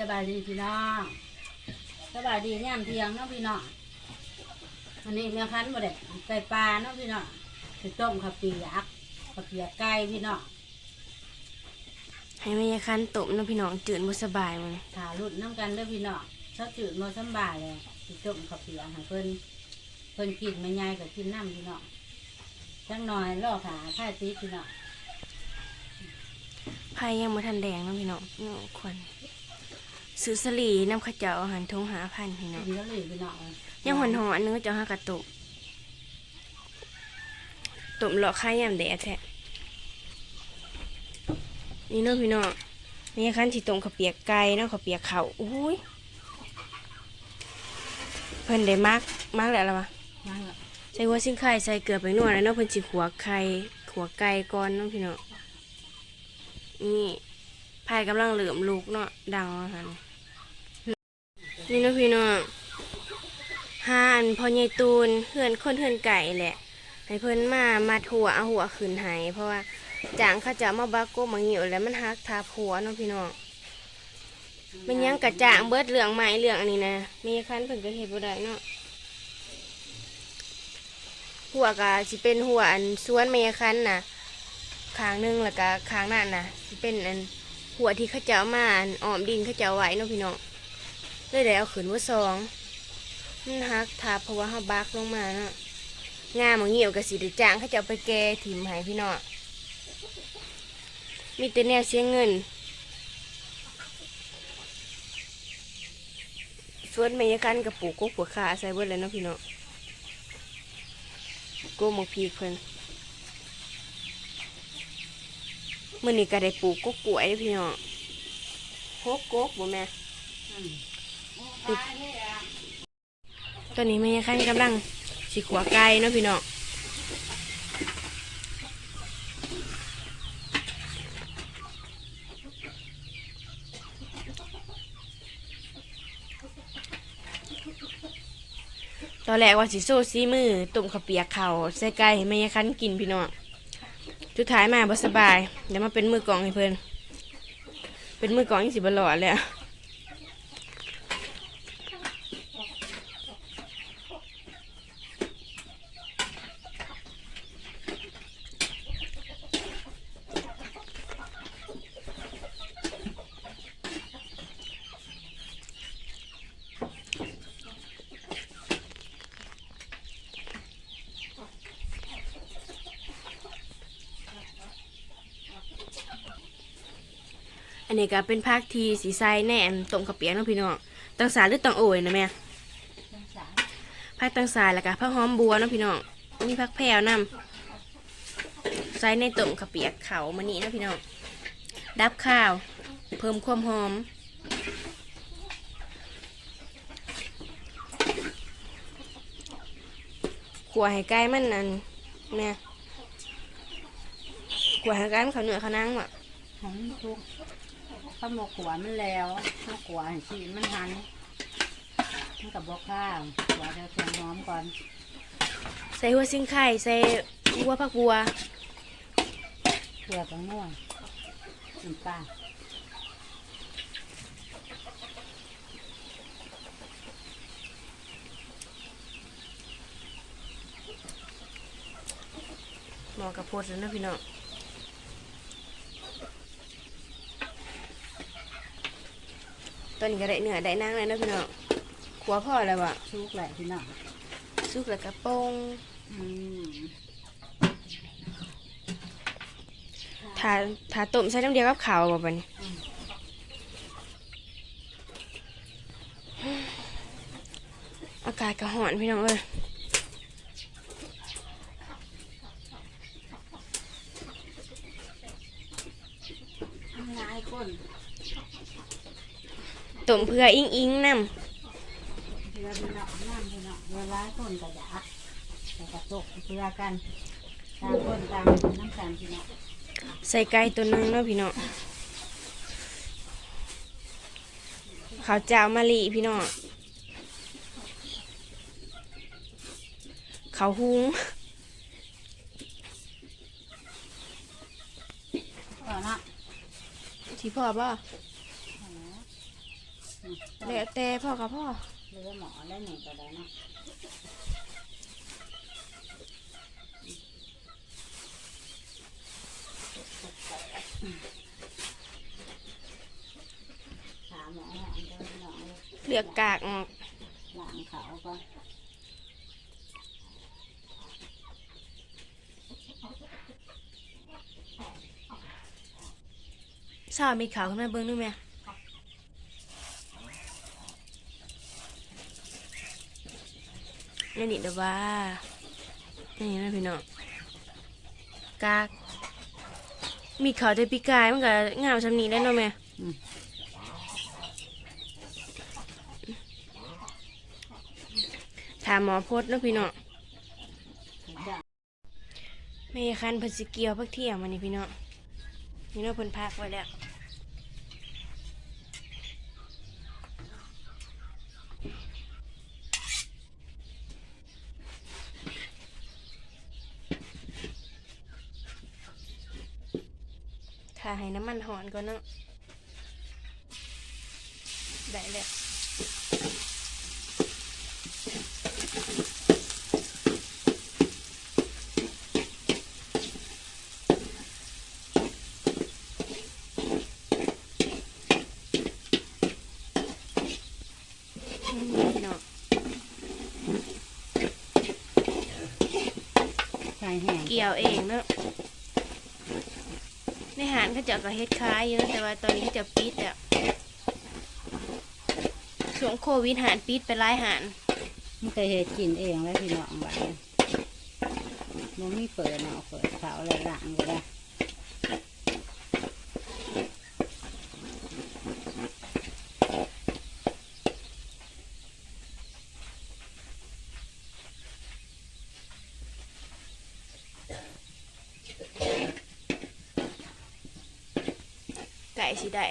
สบายดีพี่น้องสบายดีย่ามเที่ยงเนาะพี่น้องวันนี้แม่คันบ่ได้ไก่ปลาเนาะพี่น้องสิต้มข้าวเปียกข้าวเปียกไก่พี่น้องให้แม่ยายคันตบเน้องพี่น้องจืดบ่สบายมันถาลุ่นน้ำกันเด้อพี่น้องชอบจืดมาสำบายเลยสิต้มข้าวเปียกให้เพิ่นเพิ่นกินแม่ยายก็กินน้ำพี่น้องจังหน่อยรอขาท่าตีพี่น้องไผ่ยังบ่ทันแดงเน้องพี่น้องน้องควร ซื้อสลีน้ำข้าวเจ้าอาหารทงหาพันพี่น้องกินแล้วเลยพี่น้องยังหอนหอนๆนึกว่าจะหากระตุกตุ่มเลาะไข่ยามแดดแท้นี่เนาะพี่น้องแม่ยายคันสิต้มข้าวเปียกไก่เนาะข้าวเปียกข้าวอุ้ยเพิ่นได้มักมักแล้วล่ะวะนั่งอะใส่หัวซิ่งไข่ใส่เกลือไปนวดแล้วเนาะเพิ่นสิขัวไข่ขัวไก่ก่อนเนาะพี่เนาะนี่พายกำลังเหลือมลูกเนาะดังว่าหั่ นี่นะพี่เนาะหาอันพอใหญ่ตูนเฮือนคนเฮือนไก่แหละ ให้เพิ่นมามาหัวเอาหัวขึ้นให้เพราะว่าจางเขาจะมาบักโกมาหิวแล้วมันหักทับหัวเนาะพี่น้องมันยังกระจ่างเบิดเหลืองไม้เหลืองอันนี้นะมีคันเพิ่นก็เฮ็ดบ่ได้เนาะหัวก็สิเป็นหัวอันสวนเมยคันน่ะข้างหนึงแล้วก็ข้างนั้นน่ะสิเป็นอันหัวที่เขาเจ้ามาอันอ้อมดินเขาเจ้าไว้เนาะพี่น้อง เลยได้เอาขึ้นว่าสองมันหักทับเพราะว่าเฮาบักลงมาเนาะงามองเหี่ยวก็สิได้จ้างเขาจะเจ้าไปแก่ถิ่มให้พี่น้องมีแต่แนวเสียเงินส่วนเมยคันกับปลูกกกหัวขาใส่เบิดเลยเนาะพี่น้องกูหมกพีเพิ่นมื้อนี้ก็ได้ปลูกกกล้วยพี่น้องหกกกบ่แม่ ตอนนี้แม่ยังคันกำลังสิขัวไก่เนาะพี่น้องตอนแรกว่าสิโซ่ซีมือตุ่มข้าวเปียกเขาใส่ไก่ให้แม่ยังคันกินพี่น้องสุดท้ายมาบ่สบายเดี๋ยวมาเป็นมือกองให้เพิ่นเป็นมือกองยังสิบ่หล่อเลยอะ ก็เป็นภาคทีสีไซแหนต้มข้าวเปียกเน้องพี่น้องตังสาหรือตังโอยนะแม่สงสารผักตังสายแล้วก็ผักหอมบัวเน้องพี่น้องมีผักแพรวนำใส่ในต้มข้าวเปียกเขามานี่นะพี่น้องดับข้าว เพิ่มความหอมขัวให้ไก่มันนั่นแม่ขัวให้ไก่มันเขาเหนือเขานั่งว่ะ ของทุกข้าวหมกขวานมันแล้วข้าวขวานสีมันหันมันกับบอกข้าวขวานเดี๋ยวแกงหอมก่อนใส่หัวซิงไข่ใส่หัวผักบัวเกลือกับง่วงน้ำปลาหมอกับโพดแล้วนะพี่น้อง ตอนนี้ก็ได้เนื้อได้นางแล้วนะพี่น้องขัวพ่อแล้ววะชุกแหละพี่น้องสุกแล้วกระโปงอืมถาถาต้มใส่น้ำเดียวกับขาวบ่ปะนี่อากาศก็ร้อนพี่น้องเอ้ย ทำงานคน ต้มเพื่ออิงอิงน้เพื่อพี่น้องน้ำพี่น้องเวลาคนกระยากแต่กระตกเพื่อกันต่างคนตางน้ำกันพี่น้องใส่ไก่ตัวนึงเนาะพี่น้องข้าวเจ้ามะลิพี่น้องข้าวหุงก่อนะที่พ่อบ่ แล้วแต่พ่อกับพ่อเรือหมอแล้วหนึ่งก็ได้เนาะถามหมอหน่อยเดินหน่อยเลือกกากออกล้างเขาก่อนสาวมีขาวขึ้นมาเบิ่งดูแม่ นี่นี่เด้อว่านี่นะพี่น้องกากมีขาวแต่ปีกายมันก็งามซำนี้ได้เนาะแม่ถามหมอพดนะพี่น้องจ้ะแม่คันพิ่นสิเกียวพักเที่ยงมานี่พี่น้องนี่เนาะเพิ่นพักไว้แล้ว ถ้าให้น้ำมันหอนก่อนเนาะได้แล้วนี่พี่น้องใช่แห้งเกี่ยวเองเนาะใน หารเขาจะกับเฮ็ดคล้ายเยอะแต่ว่าตอนนี้เขาจะปิดแล้วช่วงโควิดหารปิดไปหลายหารมันก็เฮ็ดกินเองแล้วพี่น้องบ้านมันไม่เปิดเนาะเปิดเผาอะไรหลังอยู่แล้วไก่สีได้เลยนะ ได้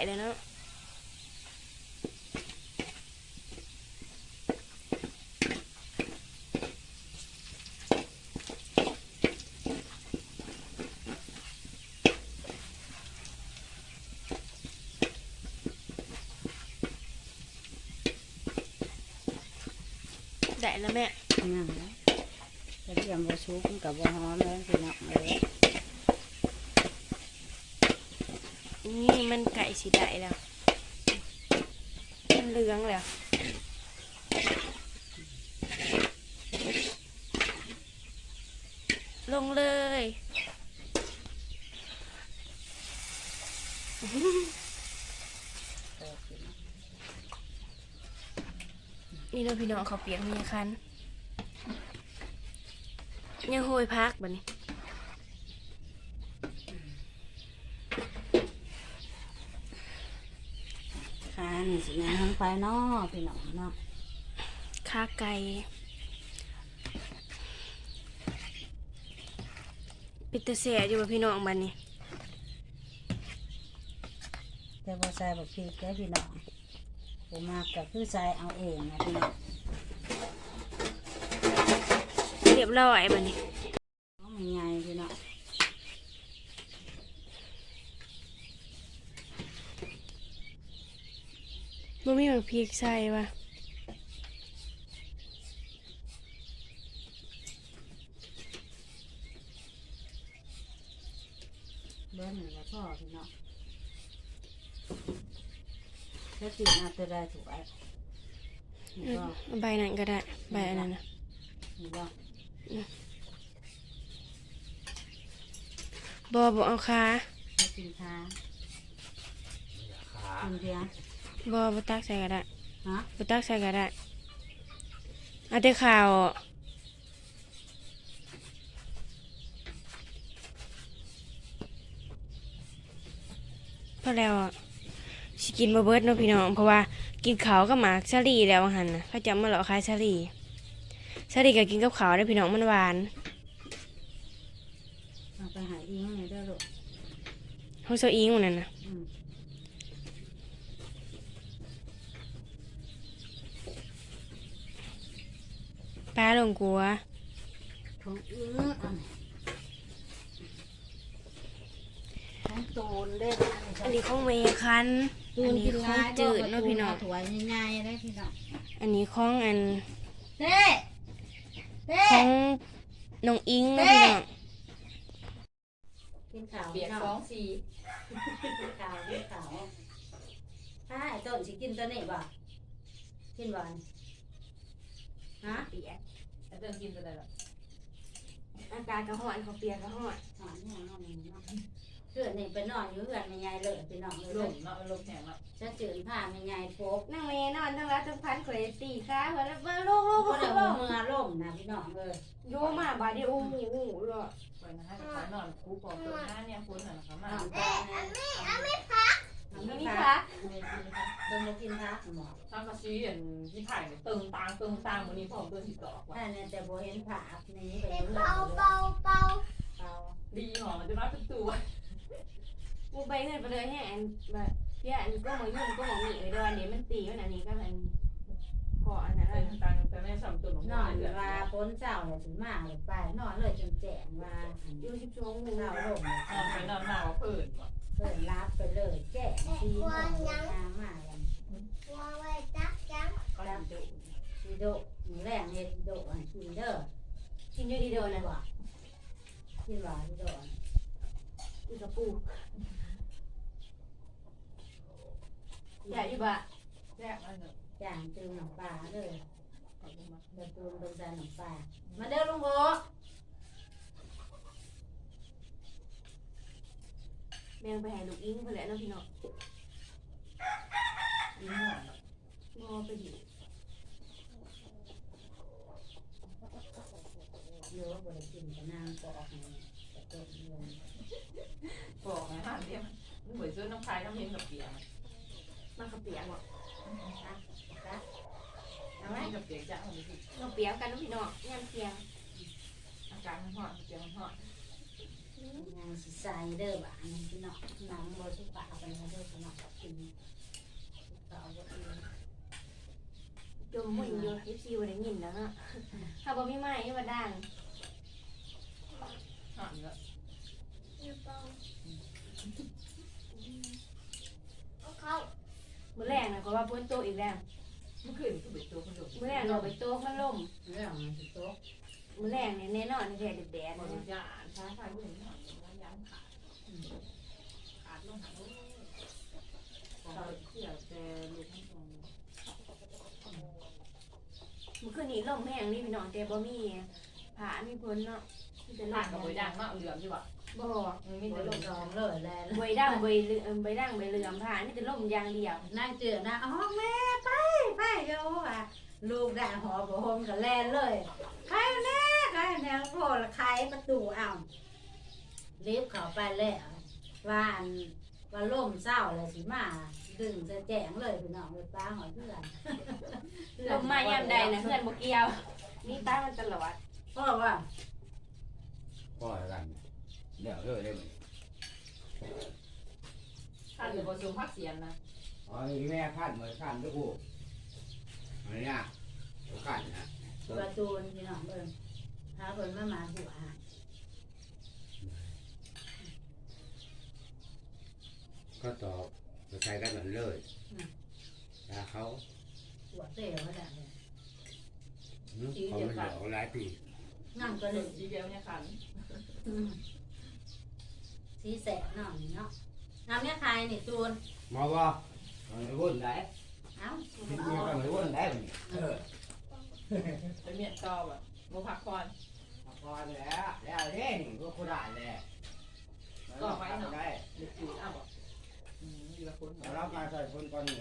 แล้วแม่นั่นแหละจะเตรียมบะชุกกับบัหอมแล้วพี่ น้องเลยนี่มันไก่สีได้แล้ว มันเหลืองแล้วลงเลย นี่เราะพี่น้องเขาวเปียกมีคันยังโหยพักบัดนี้ ค่ะนี่สินะทั้งไปเนาะพี่น้องเนาะข้าไก่ปิดตาเสียอยู่ว่าพี่น้องบัดนี้แต่บ่ใส่บักพริกแล้วพี่น้องผมมากก็คือใส่เอาเองนะพี่น้องเรียบร้อยบัดนี้เอาไม่ใหญ่พี่น้อง บ่มีหมักพริกใส่ว่ะเบิ้ลหนึ่งแล้วพ่อพี่น้องแล้วสิอาจจะได้ถูกไอ้นี่ก็เอาใบนั้นก็ได้ ใบอันนั้นนะนี่ก็บ่บ่เอาขาให้กินค้ากินเพียง บ่บ่ตักใส่ก็ได้ฮะบ่ตักใส่ก็ได้เอาแต่ข้าวพอแล้วอะสิกินบ่เบิดเนาะพี่น้อง เพราะว่ากินข้าวกับหมากชะลีแล้วว่าหั่นน่ะเขาจะมาหลอกขายชะลีชะลีก็กินกับข้าวได้อพี่น้องมันหวานเอาไปหาอิงเลยเด้อลูกห้องเซาอิงหมันนั่นน่ะ อืม ป้าลงกลัวของอิงอันนี้ของตูนเด้ออันนี้อันนี้ของเมย์คันขตูนกินร้ายอันนี้ของจืดเนาะพี่น้องถวยง่ายๆได้พี่น้องอันนี้ของอันเต้เต้ ของน้องอิงเนาะพี่น้องกินข้าวเบียดพี่น้สองสี่กินข้าวกินข้าวถ้าไอ้ต้นสิกินตัวนี้บ่กินบ่อนฮะเปียกแล้ว เดินกินจะได้หรออากาศก็ร้อนเขาเปียกก็ร้อนนอนนี่นอนนี่นอนเพื่อนนี่ไปนอนอยู่เพื่อนไม่ยายเลยพี่น้องเลยลมเนาะลมแข็งเนาะจะจืดผ้าไม่ยายโฟกนั่งเมนอนทั้งรักทั้งพันข่อยตีขาข่อยแล้วเบิ่งลูกลูกก็ลูกเดี๋ยวลูกมือล่มนะพี่น้องเลยโยมาบาดเดียวอู้หูอู้หูเลยไปนะฮะขานอนคูปอตัวหน้าเนี่ยคุณน่ะนะคะนมาอนตาเนี่ยอันนี้ มีมีพัพักกเดินมากินพักหมอถ้ากระซีอันที่ถ่ายเนี่ยตึงตางตึงตางวันนี้ผมตัวสิบดอกว่ะแต่เนี่ยแต่โบเห็นผักนี้ไปเรื่อยเบาเบาเบาเบาดีหอมจะน้อยเป็นตัวกูไปเงินไปเลยให้อันแบบเพี่ยอันก็มายุ่งก็มามีเอ้ยดี๋ยอันนี้มันตีมันอันนี้ก็อันพออันนั้นตึงแต่ไม่สัมตัวหลงนอนว่าพ้นเจ้าเลยถึงมาเลยไปนอนเลยจนแจ้งว่าอยู่สิบช่วงเจ้าลงนอนไปนอนหนาวเพิ่อนว่ะ เพิ่นรับไปเลยแจ้งทีโมงงามมากกันวางไว้จักจังก็ดีดูทีโดหนูแรงเนี่ยทีโดอันทีเด้อกินอยู่ดีเดียวนะว่กินหวานทีโดอีกระปูใหญ่อยู่บะแรกอันเนาะย่างจืดหนังปลาเลยขอบคุณมากเดินตูนเป็นหนังปลามาเด้อลุงโบ แบ่งไปให้ลูกอิงเพื่อนแหละเนาะพี่น้องดีหอมงอไปอยู่เยอะบริกินกับนางปอกนี่กับต้นเงินบอกนะฮะเดี๋ยวมันเหมือนซื้อน้ำคายน้ำเย็นกับเปียกมันกระเปียกว่ะนะนะน้ำเย็นกับเปียกจ้าของพี่เราเปียกกันเนาะพี่น้องยามเที่ยงอาการมันหอมเปียกมันหอม นางสิใส่เด้อบ้านนี่พี่น้องนางบริสุทธิ์ปากไปเด้อพี่น้องกินต่อบ่อื่นจมมุ่นอยู่ยิบซีวันได้ยินแล้วเนาะถ้าบ่มีไม้นี่มาดังหอมแล้วเบาเอาเข้ามื้อแรกนะก็ว่าฝนตอีกแล้วเมื่อคืนก็เป็นตัวคนดูมื้อแรกเราไปโต๊ะมันล่มเรื่องมันสิโต๊ะมื้อแรกเนี่ยแน่นอนแท้ๆแดดบๆรินะจา ช้าไฟผู้หญิงหอมแล้วย้ำขาดขาดลงหาลูกเราเที่ยวแต่ลูกทั้งสองมื้อคืนนี้ลมแห้งนี่พี่น้องแต่บ่มีผามีฝนเนาะมีแต่ลผ่านมกับใบด่างมากเหลือมใช่ปะบ่มันมีแต่แต่ลมกดองเลยแลนใบด่างใบเหลืองใบด่างใบเหลืองผามีแต่ลมอย่างเดียว นั่งเจอนะอ๋อแม่ไปไปเดี๋ยวว่าลูกด่าหอบ่โฮมกับแลนเลย แน่โผล่ละใครประตูอ้าวรีบเข้าไปแล้วว่าอันว่าล่มเศร้าเลยสิมา ดึงจะแจงเลยพี่น้องไปป้าหอยเพื่อนลมมายามใดนะเพื่อนบ่เกี่ยวมีตามันตลอดพ่อว่าพ่อกันเดี๋ยวเลิกได้ไหมถ้าเกิดผสมพักเสียนนะอ๋อแม่ขั้นเหมือนขั้นทุกคู่อะไรเนี่ยขั้นนะประตูนี่พี่น้องเบิ่ง หาคนมามาหัวหาก็ตอบจะใช้กันเหมือนเลยถ้าเขาหัวเตะเขาด่าเลยเขาไม่เหลือหลายปีนั่งก็หเลนึ่ยงทีเดียวเนี่ยขันอืมสีแสบหน่อยเนาะน้ำเนี่ยใครนี่ตูนมาว่าไม่วุ่นได้เอ้าที่นี่ก็ไม่วุ่นได้เออเป็นเมียนตอแบบ โมพักคอนก่อนแล้วแล้วเด้นี่ก็คนได้แล้วได้หรือจืดอ้าวบอกอืมดีละคนเราการใส่คนก่อนนี้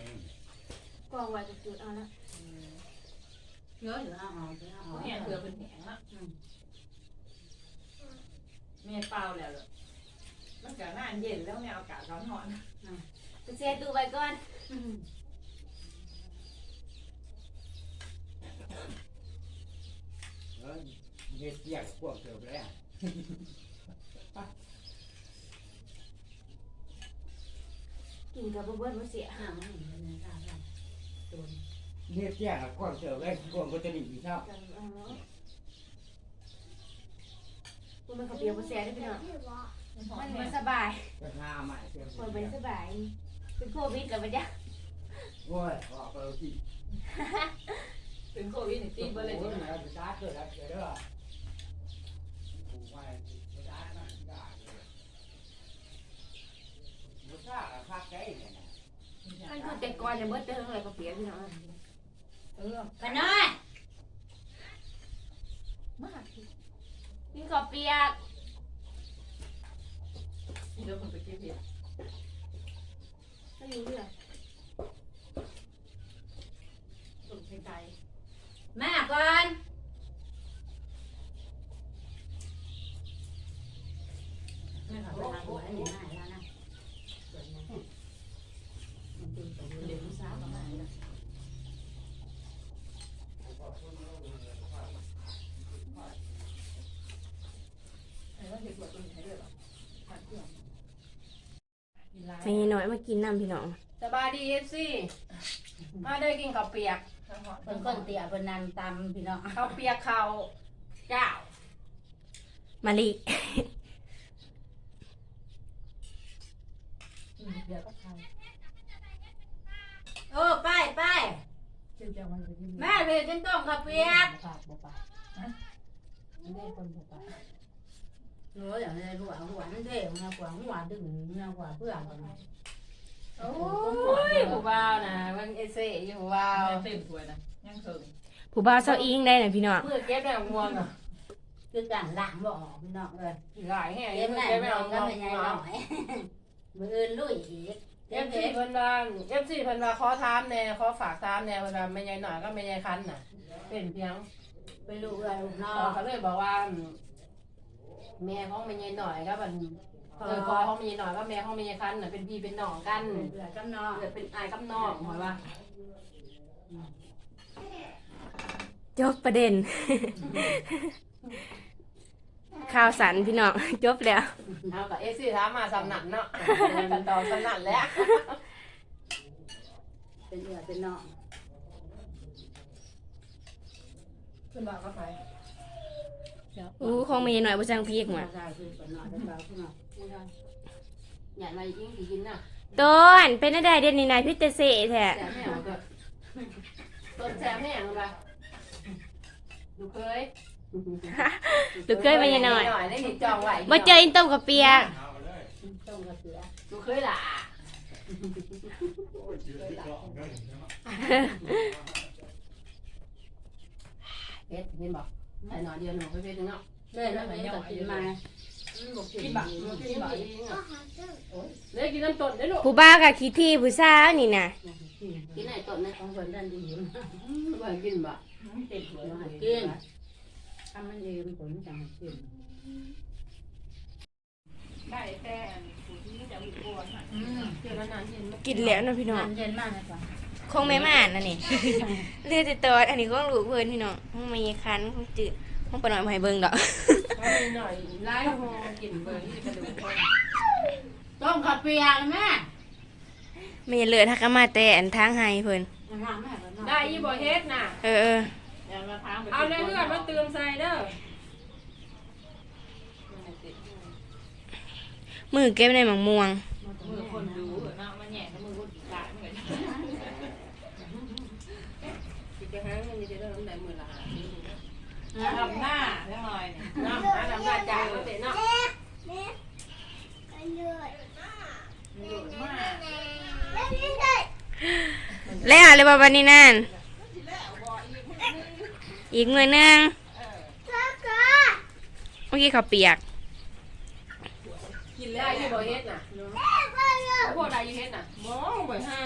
กองไว้จุดๆเอาละอืมเยอะอยู่เอาเอาเยอะเอาเขาแห้งเกลือเป็นแห้งอะเมียเปล่าแล้วเลยมันเกิดหน้าเย็นแล้วเนี่ยอากาศร้อนหอนไปเช็ดดูไว้ก่อน อืมแล้วเฮ็ดเกี่ยงพวกเติมแล้วกินกับบ่เบิดบ่เสียอ้าวไม่เห็นเลยนะตาตาตูนเฮ็ดเกี่ยงพวกเติมแล้วพวกก็จะดีอีกครับกันเอาเนาะบ่มันกระเปียกบ่เสียได้อพี่น้องที่ว่ามันบ่สบายจะหาใหม่เติมบ่เป็นสบายเป็นโควิดแล้วปะจ๊ะโอ้ยบอกไปแล้วสิ เป็นโควิดนี่ตีเบอร์เลยโอ้ที่ยไหนแล้วจะจ้าเกิดอะไรเด้อปลูกไว้จะจ้าหน่อยได้เลยมันซ่ากับภาคใจเนี่ยนะมันคือแต่ก่อนจะเบิดเติมอะไรก็เปลี่ยนพี่น้องเออกันน้อยมากกินข้าวเปียกเดี๋ยวมันไปกินเบียร์ไม่รู้เรื่อง ตุ่มไกล มา ก่อน ไม่ขอไปทางหัวนี่มาแล้วนะมันตีตัวๆเดีเดี๋ยยววสาวกับมาเลยไอ้ว่าเห็ดบวชตัวนี้ให้ด้วยหรอผ่านเครื่องกินลายให้น้อยมากินน้ำพี่น้อง สบายดีเอฟซีมาได้กินข้าวเปียก เป็นคนเตี้ยเป็นนันตำพี่น้องข้าวเปียกข้าวเจ้า มาลิเดี๋ยวก็ทานโอ้ไปไปเจ้าเจ้ามันจะกินแม่เพจกินต้มข้าวเปียกปากบ่ปากฮะไม่ได้คนบ่ปากหนูอย่างนี้หัวหัวนั่นเด้หัวหัวหัวดึงหัวเพื่อนกัน โอ้ยผู้บ่าวนะมันเอเซ่อยู่ผู้บ่าวเต็มถ้วยนะยังเถิงผู้บ่าวเซาอิงได้น่ะพี่น้องเมื่อเก็บได้ม่วงอะคือการล้างบ่ออกพี่น้องเลยหลายแห่งเก็บเมื่อแม่เก็บไม่ได้เอาม่วก็งไม่ใหญ่หน่อยมืออื่นลุยอีกเอฟซีเพิ่นว่าเอฟซีเพิ่นว่าขอถามแน่ขอฝากถามแน่เพิ่นว่าแม่ใหญ่หน่อยก็แม่ใหญ่คันน่ะ เป็นเพียงไปลูกเอือลูกน้อเรางก็เลยบอกว่า แม่ของแม่ใหญ่หน่อยก็มัน เออพอของแม่ใหญ่หน่อยก็แม่ของแม่ใหญ่คันน่ะเป็นพี่เป็นน้องกันเอือกับน้องเกิดเป็นอายกับน้องหมายว่าจบประเด็น ข่าวสันพี่น้อง จบแล้ว เอากับเอฟซีถามมาสำนักเนาะกันต่อสำนักแล้วเป็นเอือเป็นน้องขึ้นมาก็ไปอู้คงมีหน่อยบ่จังพีกมา ใช่คือเป็นน้องเป็นเบาพี่น้อง อย่าอะไรยิ่งสิกินน่ะต้นเป็นอะไรเด่นนี่นายพิเตเสแท้แสบแม่ก็ต้นแสบแม่งละดูกเคยหรือเคยมาหน่อยหน่อยได้หิจองไหว้บ่เจออินต้มกับเปียกลยต้มกระเสือดูเคยล่ะเอที่กล่องเลยใช่ไหมเพชรเห็นบอกใส่หน่อยเดียวหนูไปเพชรเนาะเลยแล้วมันก็กินมา กกินกินบับักกกินบักก็หาเจอเลยกินน้ำต้นได้ลูกผู้บ้าวกับขี้ที่ผู้สาวนี่น่ะกินไหนต้นนะของคนดันดีมเพื่อนกินบ่เต็มถ้วยมากินทำมันยืมผลจังกินได้แต่ผู้ที่จะมีกวนน่ะอืมเดี๋ยวนานๆเห็นกินแล้วเนาะพี่น้องมันเย็นมากเลยกว่าคงไม่มาอ่านนะนี่เลือดจะตอดอันนี้ก็ลูกเพิ่นพี่น้องห้องมีคันห้องจืดห้องปะหน่อยมาให้เบิ่งดอก ถ้ามีหน่อยไล่หอกินเบอร์ที่กระดูกคนต้มข้าวเปียกแม่ไม่เลือดทักก็มาแต่อันทางให้เพิ่นมันทำแม่ก็นอนได้ยี่บ่เฮ็ดน่ะ เออเอออย่ามาทางเอาในเลือดมาเติมใส่เด้อมือเก็บในหมังม่วงมือคนดูเนาะมันแย่กับมือคนตายเหมือนกันสิจะหาเงินจะได้น้ำได้มื้อละท5ำหน้าาจ่ายมาเป็นเนาะแล้วเลยบ่บัดนี้นั่น อีกมือนึงเมื่อกี้เขาเปียก กินแล้วยี่บ่เฮ็ดน่ะพวกได้ยี่เฮ็ดน่ะบ่บ่หา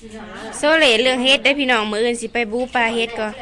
สิหาโซเลเรื่องเฮ็ดได้พี่น้องมืออื่นสิไปบูปลาเฮ็ดก่อน